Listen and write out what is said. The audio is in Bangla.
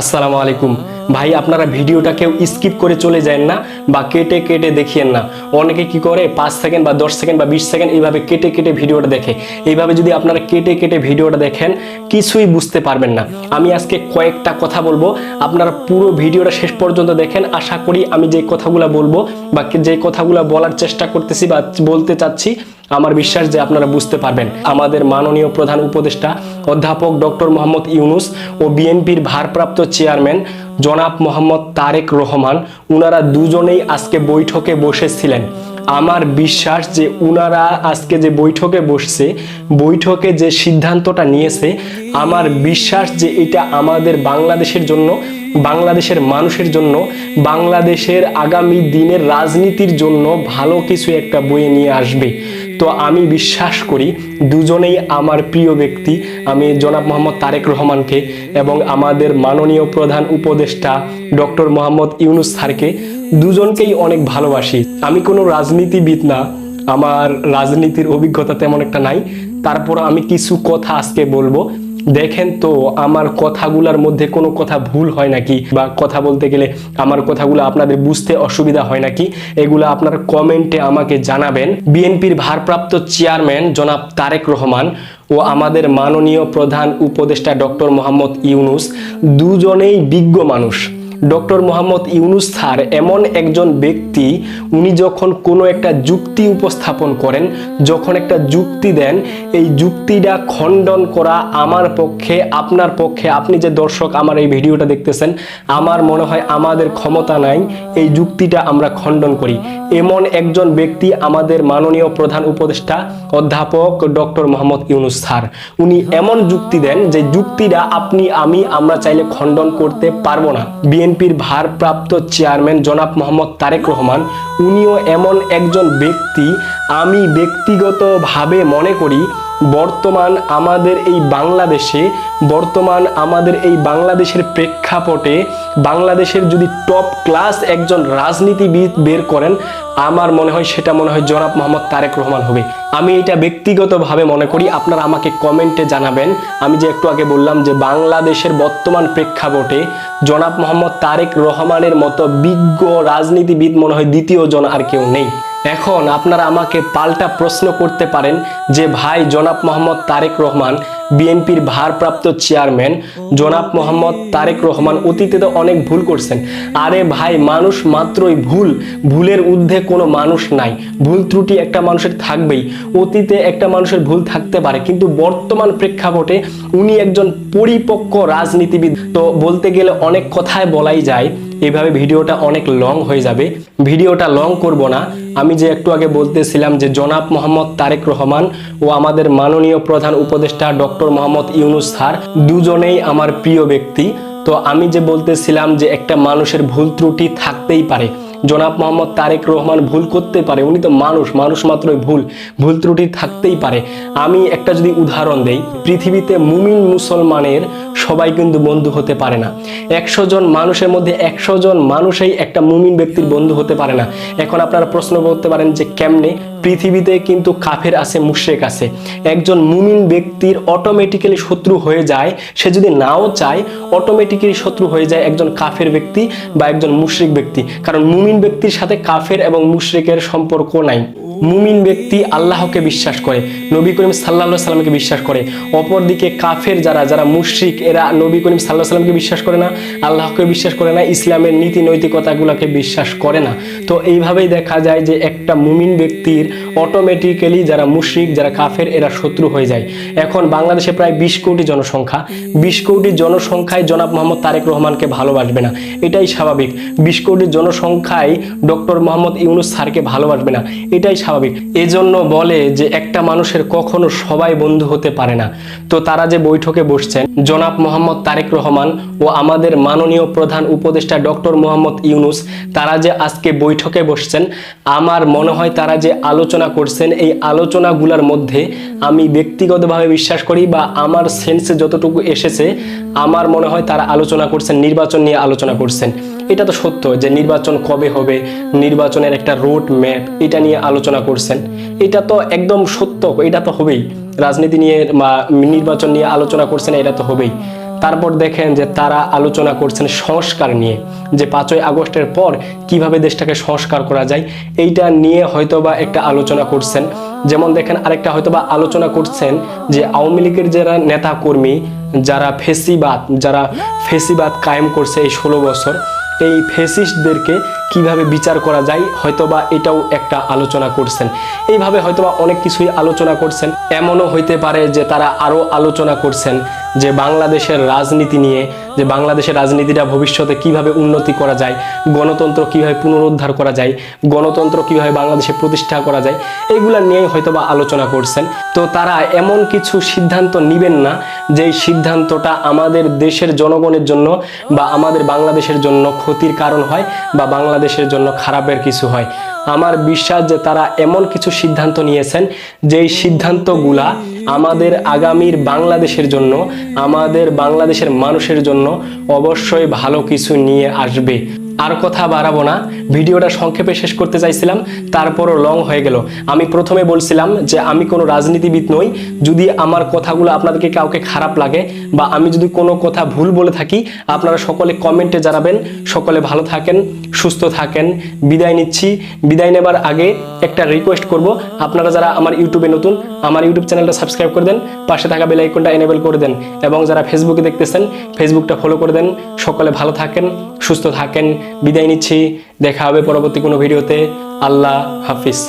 আসসালামু আলাইকুম। ভাই, আপনারা ভিডিওটা কেউ স্কিপ করে চলে যায় না বা কেটে কেটে দেখিয়েন না। অনেকে কি করে, পাঁচ সেকেন্ড বা দশ সেকেন্ড বা বিশ সেকেন্ড এইভাবে কেটে কেটে ভিডিওটা দেখে। এইভাবে যদি আপনারা কেটে কেটে ভিডিওটা দেখেন, কিছুই বুঝতে পারবেন না। আমি আজকে কয়েকটা কথা বলব। আপনারা পুরো ভিডিওটা শেষ পর্যন্ত দেখেন। আশা করি আমি যে কথাগুলো বলব বা যে কথাগুলো বলার চেষ্টা করতেছি বা বলতে চাচ্ছি, আমার বিশ্বাস যে আপনারা বুঝতে পারবেন। আমাদের মাননীয় প্রধান উপদেষ্টা অধ্যাপক ডক্টর মোহাম্মদ ইউনুস ও বিএনপির ভারপ্রাপ্ত চেয়ারম্যান জনাব মোহাম্মদ তারেক রহমান, উনারা দুজনেই আজকে বৈঠকে বসেছিলেন। আমার বিশ্বাস যে উনারা আজকে যে বৈঠকে বসছে, বৈঠকে যে সিদ্ধান্তটা নিয়েছে, আমার বিশ্বাস যে এটা আমাদের বাংলাদেশের জন্য, বাংলাদেশের মানুষের জন্য, বাংলাদেশের আগামী দিনের রাজনীতির জন্য ভালো কিছু একটা বয়ে নিয়ে আসবে। তো আমি বিশ্বাস করি দুজনেই আমার প্রিয় ব্যক্তি, আমি জনাব মোহাম্মদ তারেক রহমানকে এবং আমাদের মাননীয় প্রধান উপদেষ্টা ডক্টর মোহাম্মদ ইউনুস স্যারকে দুজনকেই অনেক ভালোবাসি। আমি কোনো রাজনীতিবিদ না, আমার রাজনীতির অভিজ্ঞতা তেমন একটা নাই। তারপর আমি কিছু কথা আজকে বলব। দেখেন তো, আমার কথাগুলোর মধ্যে কোনো কথা ভুল হয় নাকি? বা কথা বলতে গেলে আমার কথাগুলো আপনাদের বুঝতে অসুবিধা হয় নাকি? এগুলো আপনার কমেন্টে আমাকে জানাবেন। বিএনপির ভারপ্রাপ্ত চেয়ারম্যান জনাব তারেক রহমান ও আমাদের মাননীয় প্রধান উপদেষ্টা ডক্টর মোহাম্মদ ইউনুস দুজনেই বিজ্ঞ মানুষ। ডক্টর মোহাম্মদ ইউনুস স্যার এমন একজন ব্যক্তি, উনি যখন কোনো একটা যুক্তি উপস্থাপন করেন, যখন একটা যুক্তি দেন, এই যুক্তিটা খণ্ডন করা আমার পক্ষে, আপনার পক্ষে, আপনি যে দর্শক আমার এই ভিডিওটা দেখতেছেন, আমার মনে হয় আমাদের ক্ষমতা নাই, এই যুক্তিটা আমরা খণ্ডন করি। এমন একজন ব্যক্তি আমাদের মাননীয় প্রধান উপদেষ্টা, অধ্যাপক ডক্টর মোহাম্মদ ইউনুস স্যার। উনি এমন যুক্তি দেন যে যুক্তিটা আপনি, আমি, আমরা চাইলে খণ্ডন করতে পারব না। বিএনপির ভারপ্রাপ্ত চেয়ারম্যান জনাব মোহাম্মদ তারেক রহমান, উনিও এমন একজন ব্যক্তি আমি ব্যক্তিগতভাবে মনে করি বর্তমান আমাদের এই বাংলাদেশে, বর্তমান আমাদের এই বাংলাদেশের প্রেক্ষাপটে বাংলাদেশের যদি টপ ক্লাস একজন রাজনীতিবিদ বের করেন, আমার মনে হয় সেটা মনে হয় জনাব মোহাম্মদ তারেক রহমান হবে। আমি এটা ব্যক্তিগতভাবে মনে করি, আপনারা আমাকে কমেন্টে জানাবেন। আমি যে একটু আগে বললাম যে বাংলাদেশের বর্তমান প্রেক্ষাপটে জনাব মোহাম্মদ তারেক রহমানের মতো বিজ্ঞ রাজনীতিবিদ মনে হয় দ্বিতীয় জন আর কেউ নেই। এখন আপনারা আমাকে পাল্টা প্রশ্ন করতে পারেন যে ভাই জনাব মোহাম্মদ তারেক রহমান, বিএনপির ভারপ্রাপ্ত চেয়ারম্যান জনাব মোহাম্মদ তারেক রহমান অতীতে তো অনেক ভুল করছেন। আরে ভাই, মানুষ মাত্রই ভুল। ভুলের ঊর্ধ্বে কোনো মানুষ নাই। ভুল ত্রুটি একটা মানুষের থাকবেই। অতীতে একটা মানুষের ভুল থাকতে পারে, কিন্তু বর্তমান প্রেক্ষাপটে উনি একজন পরিপক্ক রাজনীতিবিদ। তো বলতে গেলে অনেক কথায় বলাই যায়। এভাবে ভিডিওটা অনেক লং হয়ে যাবে। ভিডিওটা লং করব না। আমি যে একটু আগে বলতেছিলাম যে জনাব মোহাম্মদ তারেক রহমান ও আমাদের মাননীয় প্রধান উপদেষ্টা ডক্টর মোহাম্মদ ইউনুস স্যার দুজনেই আমার প্রিয় ব্যক্তি। তো আমি যে বলতেছিলাম যে একটা মানুষের ভুল ত্রুটি থাকতেই পারে জনাব মোহাম্মদ তারেক রহমান ভুল করতে পারে, উনি তো মানুষ মানুষ মাত্রই ভুল ভুল ত্রুটি থাকতেই পারে। আমি একটা যদি উদাহরণ দেই, পৃথিবীতে মুমিন মুসলমানের সবাই কিন্তু বন্ধু হতে পারে না। একশো জন মানুষের মধ্যে একশো জন মানুষই একটা মুমিন ব্যক্তির বন্ধু হতে পারে না। এখন আপনারা প্রশ্ন করতে পারেন যে কেমনে পৃথিবীতে কিন্তু কাফের আছে, মুশ্রেক আছে। একজন মুমিন ব্যক্তির অটোমেটিক্যালি শত্রু হয়ে যায়, সে যদি নাও চায় অটোমেটিক্যালি শত্রু হয়ে যায় একজন কাফের ব্যক্তি বা একজন মুশ্রিক ব্যক্তি। কারণ মুমিন ব্যক্তির সাথে কাফের এবং মুশ্রিকের সম্পর্ক নাই। মুমিন ব্যক্তি আল্লাহকে বিশ্বাস করে, নবী করিম সাল্লাহ সাল্লামকে বিশ্বাস করে। অপরদিকে কাফের যারা যারা মুশ্রিক, এরা নবী করিম সাল্লাহ সাল্লামকে বিশ্বাস করে না, আল্লাহকে বিশ্বাস করে না, ইসলামের নীতি নৈতিকতাগুলোকে বিশ্বাস করে না। তো এইভাবেই দেখা যায় যে একটা মুমিন ব্যক্তির অটোমেটিক্যালি যারা মুশরিক, যারা কাফের, এরা শত্রু হয়ে যায়। এখন বাংলাদেশে প্রায় বিশ কোটি জনসংখ্যা। বিশ কোটি জনসংখ্যায় জনাব মোহাম্মদ তারেক রহমানকে ভালোবাসবে না। এটাই স্বাভাবিক। বিশ কোটি জনসংখ্যায় ডক্টর মোহাম্মদ ইউনুস স্যারকে ভালোবাসবে না। এটাই স্বাভাবিক। এজন্য বলে যে একটা মানুষের কখনো সবাই বন্ধু হতে পারে না। তো তারা যে বৈঠকে বসছেন, জনাব মোহাম্মদ তারেক রহমান ও আমাদের মাননীয় প্রধান উপদেষ্টা ডক্টর মোহাম্মদ ইউনুস, তারা যে আজকে বৈঠকে বসছেন, আমার মনে হয় তারা যে আলোচনা করছেন, এই আলোচনাগুলোর মধ্যে আমি ব্যক্তিগতভাবে বিশ্বাস করি বা আমার সেন্সে যতটুকু এসেছে, আমার মনে হয় তারা আলোচনা করছেন, নির্বাচন নিয়ে আলোচনা করছেন। এটা তো সত্য যে নির্বাচন কবে হবে, নির্বাচনের একটা রোড ম্যাপ এটা নিয়ে আলোচনা করছেন। এটা তো একদম সত্য, এটা তো হবেই। রাজনীতি নিয়ে বা নির্বাচন নিয়ে আলোচনা করছেন, এটা তো হবেই। তারপর দেখেন যে তারা আলোচনা করছেন সংস্কার নিয়ে, যে পাঁচই আগস্টের পর কীভাবে দেশটাকে সংস্কার করা যায়, এইটা নিয়ে হয়তোবা একটা আলোচনা করছেন। যেমন দেখেন আরেকটা হয়তোবা আলোচনা করছেন যে আওয়ামী লীগের যারা নেতাকর্মী, যারা ফেসিবাদ যারা ফেসিবাদ কায়েম করছে এই ষোলো বছর এই ফেসিস্টদেরকে কীভাবে বিচার করা যায়, হয়তোবা এটাও একটা আলোচনা করছেন। এইভাবে হয়তোবা অনেক কিছুই আলোচনা করছেন। এমনও হইতে পারে যে তারা আরও আলোচনা করছেন যে বাংলাদেশের রাজনীতি নিয়ে, যে বাংলাদেশের রাজনীতিটা ভবিষ্যতে কীভাবে উন্নতি করা যায়, গণতন্ত্র কীভাবে পুনরুদ্ধার করা যায়, গণতন্ত্র কীভাবে বাংলাদেশে প্রতিষ্ঠা করা যায় এইগুলা নিয়েই হয়তোবা আলোচনা করছেন। তো তারা এমন কিছু সিদ্ধান্ত নিবেন না, যেই সিদ্ধান্তটা আমাদের দেশের জনগণের জন্য বা আমাদের বাংলাদেশের জন্য ক্ষতির কারণ হয় বা বাংলাদেশের জন্য খারাপের কিছু হয়। আমার বিশ্বাস যে তারা এমন কিছু সিদ্ধান্ত নিয়েছেন, যেই সিদ্ধান্তগুলা আমাদের আগামীর বাংলাদেশের জন্য, আমাদের বাংলাদেশের মানুষের জন্য অবশ্যই ভালো কিছু নিয়ে আসবে। আর কথা বাড়াবো না। ভিডিওটা সংক্ষেপে শেষ করতে চাইছিলাম, তারপরও লং হয়ে গেল। আমি প্রথমে বলছিলাম যে আমি কোনো রাজনীতিবিদ নই। যদি আমার কথাগুলো আপনাদেরকে কাউকে খারাপ লাগে বা আমি যদি কোনো কথা ভুল বলে থাকি, আপনারা সকলে কমেন্টে জানাবেন। সকলে ভালো থাকেন, সুস্থ থাকেন। বিদায় নিচ্ছি। বিদায় নেবার আগে একটা রিকোয়েস্ট করব। আপনারা যারা আমার ইউটিউবে নতুন, আমার ইউটিউব চ্যানেলটা সাবস্ক্রাইব করে দেন, পাশে থাকা বেল আইকনটা এনেবল করে দেন। এবং যারা ফেসবুকে দেখতেছেন ফেসবুকটা ফলো করে দেন। সকলে ভালো থাকেন সুস্থ থাকেন। বিদায় নিচ্ছি। দেখা হবে পরবর্তী কোনো ভিডিওতে। আল্লাহ হাফিজ।